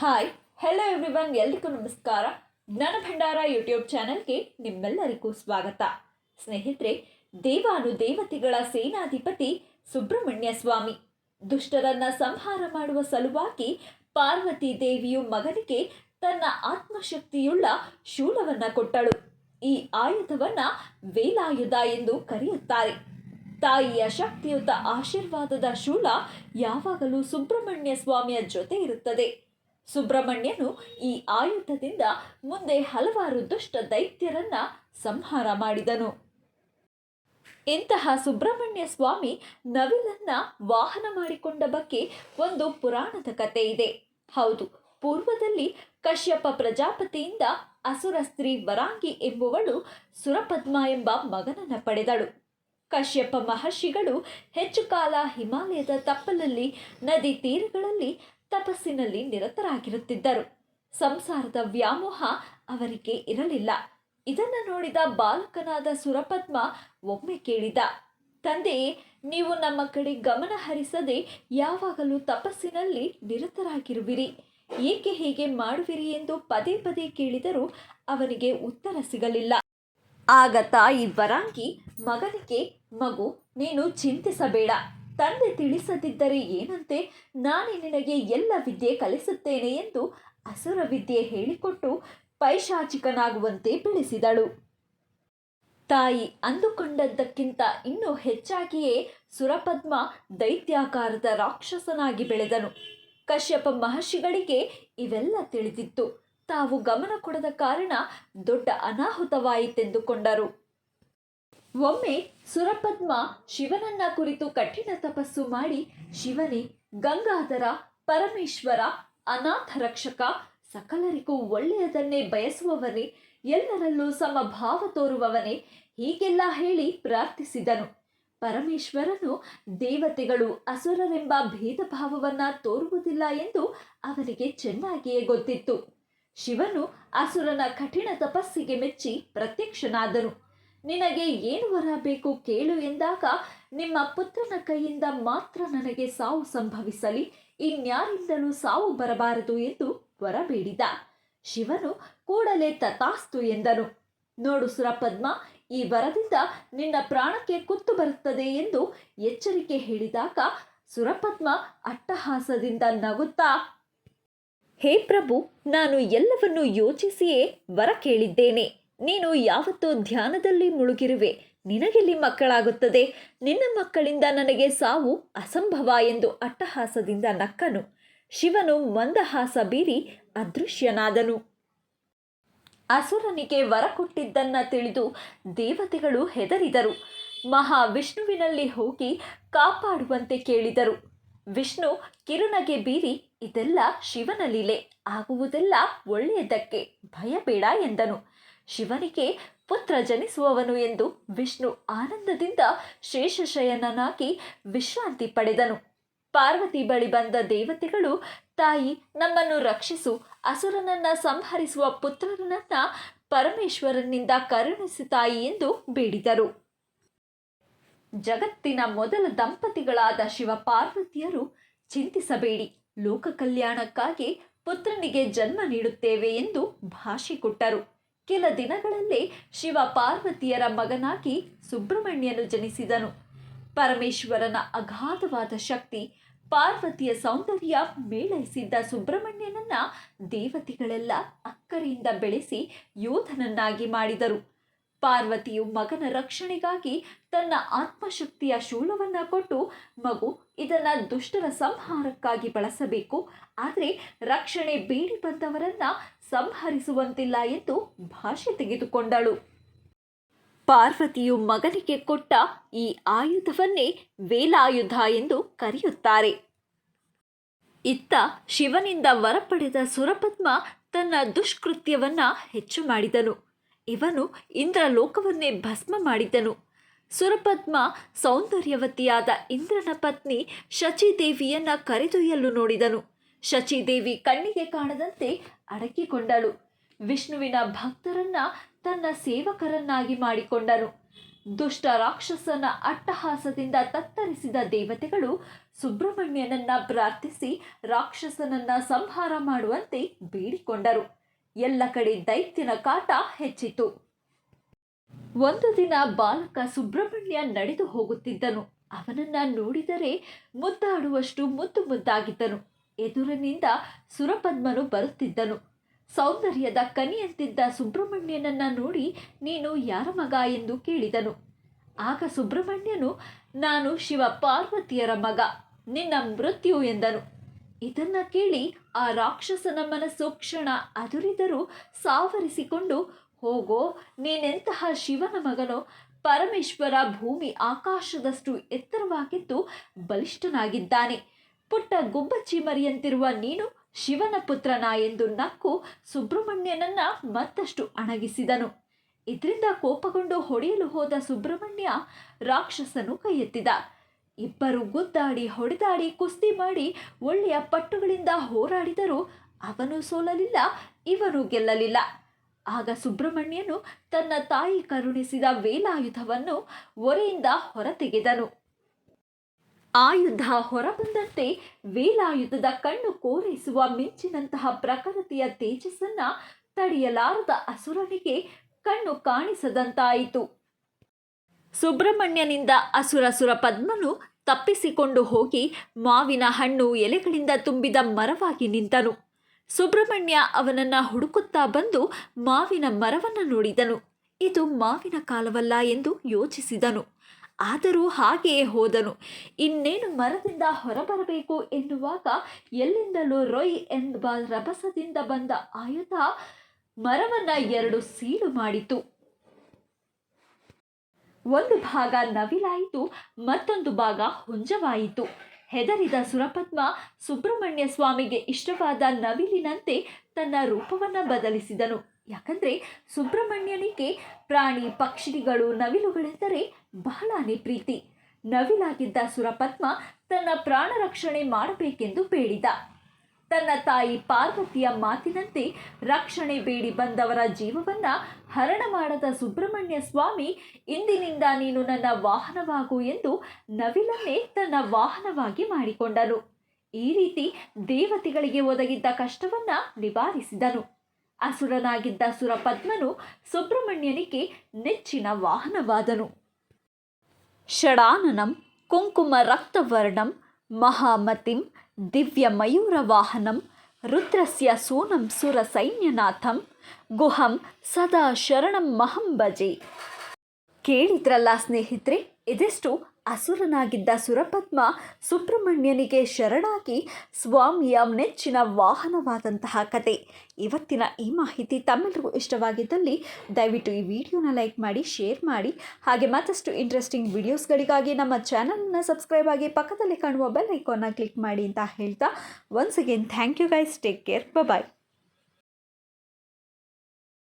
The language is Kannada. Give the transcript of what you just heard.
ಹಾಯ್ ಹೆಲೋ ಎವ್ರಿವನ್ ಎಲ್ರಿಗೂ ನಮಸ್ಕಾರ. ಜ್ಞಾನ ಭಂಡಾರ ಯೂಟ್ಯೂಬ್ ಚಾನೆಲ್ಗೆ ನಿಮ್ಮೆಲ್ಲರಿಗೂ ಸ್ವಾಗತ. ಸ್ನೇಹಿತರೆ, ದೇವಾನು ದೇವತೆಗಳ ಸೇನಾಧಿಪತಿ ಸುಬ್ರಹ್ಮಣ್ಯ ಸ್ವಾಮಿ. ದುಷ್ಟರನ್ನ ಸಂಹಾರ ಮಾಡುವ ಸಲುವಾಗಿ ಪಾರ್ವತಿ ದೇವಿಯು ಮಗನಿಗೆ ತನ್ನ ಆತ್ಮಶಕ್ತಿಯುಳ್ಳ ಶೂಲವನ್ನ ಕೊಟ್ಟಳು. ಈ ಆಯುಧವನ್ನ ವೇಲಾಯುಧ ಎಂದು ಕರೆಯುತ್ತಾರೆ. ತಾಯಿಯ ಶಕ್ತಿಯುತ ಆಶೀರ್ವಾದದ ಶೂಲ ಯಾವಾಗಲೂ ಸುಬ್ರಹ್ಮಣ್ಯ ಸ್ವಾಮಿಯ ಜೊತೆ ಇರುತ್ತದೆ. ಸುಬ್ರಹ್ಮಣ್ಯನು ಈ ಆಯುಧದಿಂದ ಮುಂದೆ ಹಲವಾರು ದುಷ್ಟ ದೈತ್ಯರನ್ನ ಸಂಹಾರ ಮಾಡಿದನು. ಇಂತಹ ಸುಬ್ರಹ್ಮಣ್ಯ ಸ್ವಾಮಿ ನವಿಲನ್ನ ವಾಹನ ಮಾಡಿಕೊಂಡ ಬಗ್ಗೆ ಒಂದು ಪುರಾಣದ ಕಥೆ ಇದೆ. ಹೌದು, ಪೂರ್ವದಲ್ಲಿ ಕಶ್ಯಪ ಪ್ರಜಾಪತಿಯಿಂದ ಅಸುರ ಸ್ತ್ರೀ ವರಾಂಗಿ ಎಂಬುವಳು ಸುರಪದ್ಮ ಎಂಬ ಮಗನನ್ನ ಪಡೆದಳು. ಕಶ್ಯಪ ಮಹರ್ಷಿಗಳು ಹೆಚ್ಚು ಕಾಲ ಹಿಮಾಲಯದ ತಪ್ಪಲಲ್ಲಿ, ನದಿ ತೀರಗಳಲ್ಲಿ ತಪಸ್ಸಿನಲ್ಲಿ ನಿರತರಾಗಿರುತ್ತಿದ್ದರು. ಸಂಸಾರದ ವ್ಯಾಮೋಹ ಅವರಿಗೆ ಇರಲಿಲ್ಲ. ಇದನ್ನು ನೋಡಿದ ಬಾಲಕನಾದ ಸುರಪದ್ಮ ಒಮ್ಮೆ ಕೇಳಿದ, ತಂದೆಯೇ, ನೀವು ನಮ್ಮ ಕಡೆ ಗಮನ ಹರಿಸದೆ ಯಾವಾಗಲೂ ತಪಸ್ಸಿನಲ್ಲಿ ನಿರತರಾಗಿರುವಿರಿ. ಏಕೆ ಹೀಗೆ ಮಾಡುವಿರಿ ಎಂದು ಪದೇ ಪದೇ ಕೇಳಿದರೂ ಅವನಿಗೆ ಉತ್ತರ ಸಿಗಲಿಲ್ಲ. ಆಗ ತಾಯಿ ಬರಾಂಗಿ, ಮಗನಿಗೆ, ಮಗು, ನೀನು ಚಿಂತಿಸಬೇಡ. ತಂದೆ ತಿಳಿಸದಿದ್ದರೆ ಏನಂತೆ? ನಾನೇ ನಿನಗೆ ಎಲ್ಲ ವಿದ್ಯೆ ಕಲಿಸುತ್ತೇನೆ ಎಂದು ಅಸುರ ವಿದ್ಯೆ ಹೇಳಿಕೊಟ್ಟು ಪೈಶಾಚಿಕನಾಗುವಂತೆ ಬೆಳೆಸಿದಳು. ತಾಯಿ ಅಂದುಕೊಂಡದ್ದಕ್ಕಿಂತ ಇನ್ನೂ ಹೆಚ್ಚಾಗಿಯೇ ಸುರಪದ್ಮ ದೈತ್ಯಾಕಾರದ ರಾಕ್ಷಸನಾಗಿ ಬೆಳೆದನು. ಕಶ್ಯಪ ಮಹರ್ಷಿಗಳಿಗೆ ಇವೆಲ್ಲ ತಿಳಿದಿತ್ತು. ತಾವು ಗಮನ ಕೊಡದ ಕಾರಣ ದೊಡ್ಡ ಅನಾಹುತವಾಯಿತೆಂದುಕೊಂಡರು. ಒಮ್ಮೆ ಸುರಪದ್ಮ ಶಿವನನ್ನ ಕುರಿತು ಕಠಿಣ ತಪಸ್ಸು ಮಾಡಿ ಶಿವನೇ ಗಂಗಾಧರ, ಪರಮೇಶ್ವರ, ಅನಾಥ ರಕ್ಷಕ, ಸಕಲರಿಗೂ ಒಳ್ಳೆಯದನ್ನೇ ಬಯಸುವವನೇ, ಎಲ್ಲರಲ್ಲೂ ಸಮಭಾವ ತೋರುವವನೇ ಹೀಗೆಲ್ಲ ಹೇಳಿ ಪ್ರಾರ್ಥಿಸಿದನು. ಪರಮೇಶ್ವರನು ದೇವತೆಗಳು ಅಸುರರೆಂಬ ಭೇದ ಭಾವವನ್ನ ತೋರುವುದಿಲ್ಲ ಎಂದು ಅವನಿಗೆ ಚೆನ್ನಾಗಿಯೇ ಗೊತ್ತಿತ್ತು. ಶಿವನು ಅಸುರನ ಕಠಿಣ ತಪಸ್ಸಿಗೆ ಮೆಚ್ಚಿ ಪ್ರತ್ಯಕ್ಷನಾದನು. ನಿನಗೆ ಏನು ವರ ಬೇಕು ಕೇಳು ಎಂದಾಗ ನಿಮ್ಮ ಪುತ್ರನ ಕೈಯಿಂದ ಮಾತ್ರ ನನಗೆ ಸಾವು ಸಂಭವಿಸಲಿ, ಇನ್ಯಾರಿಂದಲೂ ಸಾವು ಬರಬಾರದು ಎಂದು ವರ ಬೇಡಿದ. ಶಿವನು ಕೂಡಲೇ ತಥಾಸ್ತು ಎಂದನು. ನೋಡು ಸುರಪದ್ಮ, ಈ ವರದಿಂದ ನಿನ್ನ ಪ್ರಾಣಕ್ಕೆ ಕುತ್ತು ಬರುತ್ತದೆ ಎಂದು ಎಚ್ಚರಿಕೆ ಹೇಳಿದಾಗ ಸುರಪದ್ಮ ಅಟ್ಟಹಾಸದಿಂದ ನಗುತ್ತಾ, ಹೇ ಪ್ರಭು, ನಾನು ಎಲ್ಲವನ್ನೂ ಯೋಚಿಸಿಯೇ ವರ ಕೇಳಿದ್ದೇನೆ. ನೀನು ಯಾವತ್ತೂ ಧ್ಯಾನದಲ್ಲಿ ಮುಳುಗಿರುವೆ. ನಿನಗೆಲ್ಲಿ ಮಕ್ಕಳಾಗುತ್ತದೆ. ನಿನ್ನ ಮಕ್ಕಳಿಂದ ನನಗೆ ಸಾವು ಅಸಂಭವ ಎಂದು ಅಟ್ಟಹಾಸದಿಂದ ನಕ್ಕನು. ಶಿವನು ಮಂದಹಾಸ ಬೀರಿ ಅದೃಶ್ಯನಾದನು. ಅಸುರನಿಗೆ ವರ ಕೊಟ್ಟಿದ್ದನ್ನ ತಿಳಿದು ದೇವತೆಗಳು ಹೆದರಿದರು. ಮಹಾವಿಷ್ಣುವಿನಲ್ಲಿ ಹೋಗಿ ಕಾಪಾಡುವಂತೆ ಕೇಳಿದರು. ವಿಷ್ಣು ಕಿರುನಗೆ ಬೀರಿ, ಇದೆಲ್ಲ ಶಿವನ ಲೀಲೆ ಆಗುವುದೆಲ್ಲ ಒಳ್ಳೆಯದಕ್ಕೆ ಭಯಬೇಡ ಎಂದನು. ಶಿವನಿಗೆ ಪುತ್ರ ಜನಿಸುವವನು ಎಂದು ವಿಷ್ಣು ಆನಂದದಿಂದ ಶೇಷಶಯನನಾಗಿ ವಿಶ್ರಾಂತಿ ಪಡೆದನು. ಪಾರ್ವತಿ ಬಳಿ ಬಂದ ದೇವತೆಗಳು, ತಾಯಿ, ನಮ್ಮನ್ನು ರಕ್ಷಿಸು. ಅಸುರನನ್ನ ಸಂಹರಿಸುವ ಪುತ್ರನನ್ನ ಪರಮೇಶ್ವರನಿಂದ ಕರುಣಿಸಿ ತಾಯಿ ಎಂದು ಬೇಡಿದರು. ಜಗತ್ತಿನ ಮೊದಲ ದಂಪತಿಗಳಾದ ಶಿವ ಪಾರ್ವತಿಯರು ಚಿಂತಿಸಬೇಡಿ. ಲೋಕ ಕಲ್ಯಾಣಕ್ಕಾಗಿ ಪುತ್ರನಿಗೆ ಜನ್ಮ ನೀಡುತ್ತೇವೆ ಎಂದು ಭಾಷೆ ಕೊಟ್ಟರು. ಕೆಲ ದಿನಗಳಲ್ಲೇ ಶಿವ ಪಾರ್ವತಿಯರ ಮಗನಾಗಿ ಸುಬ್ರಹ್ಮಣ್ಯನು ಜನಿಸಿದನು. ಪರಮೇಶ್ವರನ ಅಗಾಧವಾದ ಶಕ್ತಿ, ಪಾರ್ವತಿಯ ಸೌಂದರ್ಯ ಮೇಳೈಸಿದ್ದ ಸುಬ್ರಹ್ಮಣ್ಯನನ್ನ ದೇವತೆಗಳೆಲ್ಲ ಅಕ್ಕರೆಯಿಂದ ಬೆಳೆಸಿ ಯೋಧನನ್ನಾಗಿ ಮಾಡಿದರು. ಪಾರ್ವತಿಯು ಮಗನ ರಕ್ಷಣೆಗಾಗಿ ತನ್ನ ಆತ್ಮಶಕ್ತಿಯ ಶೂಲವನ್ನ ಕೊಟ್ಟು ಮಗು ಇದನ್ನ ದುಷ್ಟರ ಸಂಹಾರಕ್ಕಾಗಿ ಬಳಸಬೇಕು. ಆದರೆ ರಕ್ಷಣೆ ಬೇಡಿ ಬಂದವರನ್ನ ಸಂಹರಿಸುವಂತಿಲ್ಲ ಎಂದು ಭಾಷೆ ತೆಗೆದುಕೊಂಡಳು. ಪಾರ್ವತಿಯು ಮಗನಿಗೆ ಕೊಟ್ಟ ಈ ಆಯುಧವನ್ನೇ ವೇಲಾಯುಧ ಎಂದು ಕರೆಯುತ್ತಾರೆ. ಇತ್ತ ಶಿವನಿಂದ ವರಪಡೆದ ಸುರಪದ್ಮ ತನ್ನ ದುಷ್ಕೃತ್ಯವನ್ನ ಹೆಚ್ಚು ಮಾಡಿದನು. ಇವನು ಇಂದ್ರ ಲೋಕವನ್ನೇ ಭಸ್ಮ ಮಾಡಿದನು ಸುರಪದ್ಮ ಸೌಂದರ್ಯವತಿಯಾದ ಇಂದ್ರನ ಪತ್ನಿ ಶಚಿದೇವಿಯನ್ನ ಕರೆದೊಯ್ಯಲು ನೋಡಿದನು. ಶಚಿದೇವಿ ಕಣ್ಣಿಗೆ ಕಾಣದಂತೆ ಅಡಕಿಕೊಂಡಳು ವಿಷ್ಣುವಿನ ಭಕ್ತರನ್ನ ತನ್ನ ಸೇವಕರನ್ನಾಗಿ ಮಾಡಿಕೊಂಡನು ದುಷ್ಟ ರಾಕ್ಷಸನ ಅಟ್ಟಹಾಸದಿಂದ ತತ್ತರಿಸಿದ ದೇವತೆಗಳು ಸುಬ್ರಹ್ಮಣ್ಯನನ್ನ ಪ್ರಾರ್ಥಿಸಿ ರಾಕ್ಷಸನನ್ನ ಸಂಹಾರ ಮಾಡುವಂತೆ ಬೇಡಿಕೊಂಡರು. ಎಲ್ಲ ಕಡೆ ದೈತ್ಯನ ಕಾಟ ಹೆಚ್ಚಿತು ಒಂದು ದಿನ ಬಾಲಕ ಸುಬ್ರಹ್ಮಣ್ಯ ನಡೆದು ಹೋಗುತ್ತಿದ್ದನು. ಅವನನ್ನ ನೋಡಿದರೆ ಮುದ್ದಾಡುವಷ್ಟು ಮುದ್ದು ಮುದ್ದಾಗಿದ್ದನು. ಎದುರಿನಿಂದ ಸುರಪದ್ಮನು ಬರುತ್ತಿದ್ದನು. ಸೌಂದರ್ಯದ ಕನಿಯಂತಿದ್ದ ಸುಬ್ರಹ್ಮಣ್ಯನನ್ನ ನೋಡಿ ನೀನು ಯಾರ ಮಗ ಎಂದು ಕೇಳಿದನು. ಆಗ ಸುಬ್ರಹ್ಮಣ್ಯನು, ನಾನು ಶಿವ ಪಾರ್ವತಿಯರ ಮಗ. ನಿನ್ನ ಮೃತ್ಯು ಎಂದನು. ಇದನ್ನ ಕೇಳಿ ಆ ರಾಕ್ಷಸನ ಮನಸ್ಸು ಕ್ಷಣ ಅದುರಿದರೂ ಸಾವರಿಸಿಕೊಂಡು, ಹೋಗೋ, ನೀನೆಂತಹ ಶಿವನ ಮಗನೋ, ಪರಮೇಶ್ವರ ಭೂಮಿ ಆಕಾಶದಷ್ಟು ಎತ್ತರವಾಗಿದ್ದು ಬಲಿಷ್ಠನಾಗಿದ್ದಾನೆ. ಪುಟ್ಟ ಗುಬ್ಬಚ್ಚಿ ಮರಿಯಂತಿರುವ ನೀನು ಶಿವನ ಪುತ್ರನ ಎಂದು ನಕ್ಕು ಸುಬ್ರಹ್ಮಣ್ಯನನ್ನ ಮತ್ತಷ್ಟು ಅಣಗಿಸಿದನು. ಇದರಿಂದ ಕೋಪಗೊಂಡು ಹೊಡೆಯಲು ಹೋದ ಸುಬ್ರಹ್ಮಣ್ಯ ರಾಕ್ಷಸನು ಕೈ ಇಬ್ಬರು ಗುದ್ದಾಡಿ, ಹೊಡೆದಾಡಿ, ಕುಸ್ತಿ ಮಾಡಿ ಒಳ್ಳೆಯ ಪಟ್ಟುಗಳಿಂದ ಹೋರಾಡಿದರೂ ಅವನು ಸೋಲಲಿಲ್ಲ ಇವನು ಗೆಲ್ಲಲಿಲ್ಲ. ಆಗ ಸುಬ್ರಹ್ಮಣ್ಯನು ತನ್ನ ತಾಯಿ ಕರುಣಿಸಿದ ವೇಲಾಯುಧವನ್ನು ಒರೆಯಿಂದ ಹೊರತೆಗೆದನು. ಆಯುಧ ಹೊರಬಂದಂತೆ ವೇಲಾಯುಧದ ಕಣ್ಣು ಕೋರೈಸುವ ಮಿಂಚಿನಂತಹ ಪ್ರಕೃತಿಯ ತೇಜಸ್ಸನ್ನ ತಡೆಯಲಾರದ ಅಸುರನಿಗೆ ಕಣ್ಣು ಕಾಣಿಸದಂತಾಯಿತು. ಸುಬ್ರಹ್ಮಣ್ಯನಿಂದ ಅಸುರಸುರ ಪದ್ಮನು ತಪ್ಪಿಸಿಕೊಂಡು ಹೋಗಿ ಮಾವಿನ ಹಣ್ಣು ಎಲೆಗಳಿಂದ ತುಂಬಿದ ಮರವಾಗಿ ನಿಂತನು. ಸುಬ್ರಹ್ಮಣ್ಯ ಅವನನ್ನ ಹುಡುಕುತ್ತಾ ಬಂದು ಮಾವಿನ ಮರವನ್ನು ನೋಡಿದನು. ಇದು ಮಾವಿನ ಕಾಲವಲ್ಲ ಎಂದು ಯೋಚಿಸಿದನು. ಆದರೂ ಹಾಗೆಯೇ ಹೋದನು. ಇನ್ನೇನು ಮರದಿಂದ ಹೊರಬರಬೇಕು ಎನ್ನುವಾಗ ಎಲ್ಲಿಂದಲೂ ರೊಯ್ ಎಂಬ ರಭಸದಿಂದ ಬಂದ ಆಯುಧ ಮರವನ್ನು ಎರಡು ಸೀಳು ಮಾಡಿತು. ಒಂದು ಭಾಗ ನವಿಲಾಯಿತು, ಮತ್ತೊಂದು ಭಾಗ ಹುಂಜವಾಯಿತು. ಹೆದರಿದ ಸುರಪದ್ಮ ಸುಬ್ರಹ್ಮಣ್ಯ ಸ್ವಾಮಿಗೆ ಇಷ್ಟವಾದ ನವಿಲಿನಂತೆ ತನ್ನ ರೂಪವನ್ನು ಬದಲಿಸಿದನು. ಯಾಕಂದರೆ ಸುಬ್ರಹ್ಮಣ್ಯನಿಗೆ ಪ್ರಾಣಿ, ಪಕ್ಷಿಗಳು, ನವಿಲುಗಳೆಂದರೆ ಬಹಳನೇ ಪ್ರೀತಿ. ನವಿಲಾಗಿದ್ದ ಸುರಪದ್ಮ ತನ್ನ ಪ್ರಾಣ ರಕ್ಷಣೆ ಮಾಡಬೇಕೆಂದು ಬೇಡಿದ. ತನ್ನ ತಾಯಿ ಪಾರ್ವತಿಯ ಮಾತಿನಂತೆ ರಕ್ಷಣೆ ಬೇಡಿ ಬಂದವರ ಜೀವವನ್ನ ಹರಣ ಮಾಡದ ಸುಬ್ರಹ್ಮಣ್ಯ ಸ್ವಾಮಿ, ಇಂದಿನಿಂದ ನೀನು ನನ್ನ ವಾಹನವಾಗು ಎಂದು ನವಿಲನ್ನೇ ತನ್ನ ವಾಹನವಾಗಿ ಮಾಡಿಕೊಂಡನು. ಈ ರೀತಿ ದೇವತೆಗಳಿಗೆ ಒದಗಿದ್ದ ಕಷ್ಟವನ್ನ ನಿವಾರಿಸಿದನು. ಅಸುರನಾಗಿದ್ದ ಸುರಪದ್ಮನು ಸುಬ್ರಹ್ಮಣ್ಯನಿಗೆ ನೆಚ್ಚಿನ ವಾಹನವಾದನು. ಷಡಾನನಂ ಕುಂಕುಮ ರಕ್ತವರ್ಣಂ ಮಹಾಮತಿಂ ದಿವ್ಯಮಯೂರವಾಹನಂ ರುದ್ರಸ್ಯ ಸೂನಂ ಸುರಸೈನ್ಯನಾಥಂ ಗುಹಂ ಸದಾ ಶರಣಂ ಮಹಂ ಭಜೆ. ಕೇಳಿದ್ರಲ್ಲ ಸ್ನೇಹಿತರೆ ಇದೆಷ್ಟು ಅಸುರನಾಗಿದ್ದ ಸುರಪದ್ಮ ಸುಬ್ರಹ್ಮಣ್ಯನಿಗೆ ಶರಣಾಗಿ ಸ್ವಾಮಿಯ ನೆಚ್ಚಿನ ವಾಹನವಾದಂತಹ ಕತೆ. ಇವತ್ತಿನ ಈ ಮಾಹಿತಿ ತಮ್ಮೆಲ್ಲರಿಗೂ ಇಷ್ಟವಾಗಿದ್ದಲ್ಲಿ ದಯವಿಟ್ಟು ಈ ವಿಡಿಯೋನ ಲೈಕ್ ಮಾಡಿ, ಶೇರ್ ಮಾಡಿ. ಹಾಗೆ ಮತ್ತಷ್ಟು ಇಂಟ್ರೆಸ್ಟಿಂಗ್ ವಿಡಿಯೋಸ್ಗಳಿಗಾಗಿ ನಮ್ಮ ಚಾನಲನ್ನು ಸಬ್ಸ್ಕ್ರೈಬ್ ಆಗಿ ಪಕ್ಕದಲ್ಲಿ ಕಾಣುವ ಬೆಲ್ ಐಕಾನ್ನ ಕ್ಲಿಕ್ ಮಾಡಿ ಅಂತ ಹೇಳ್ತಾ once again thank you guys take care bye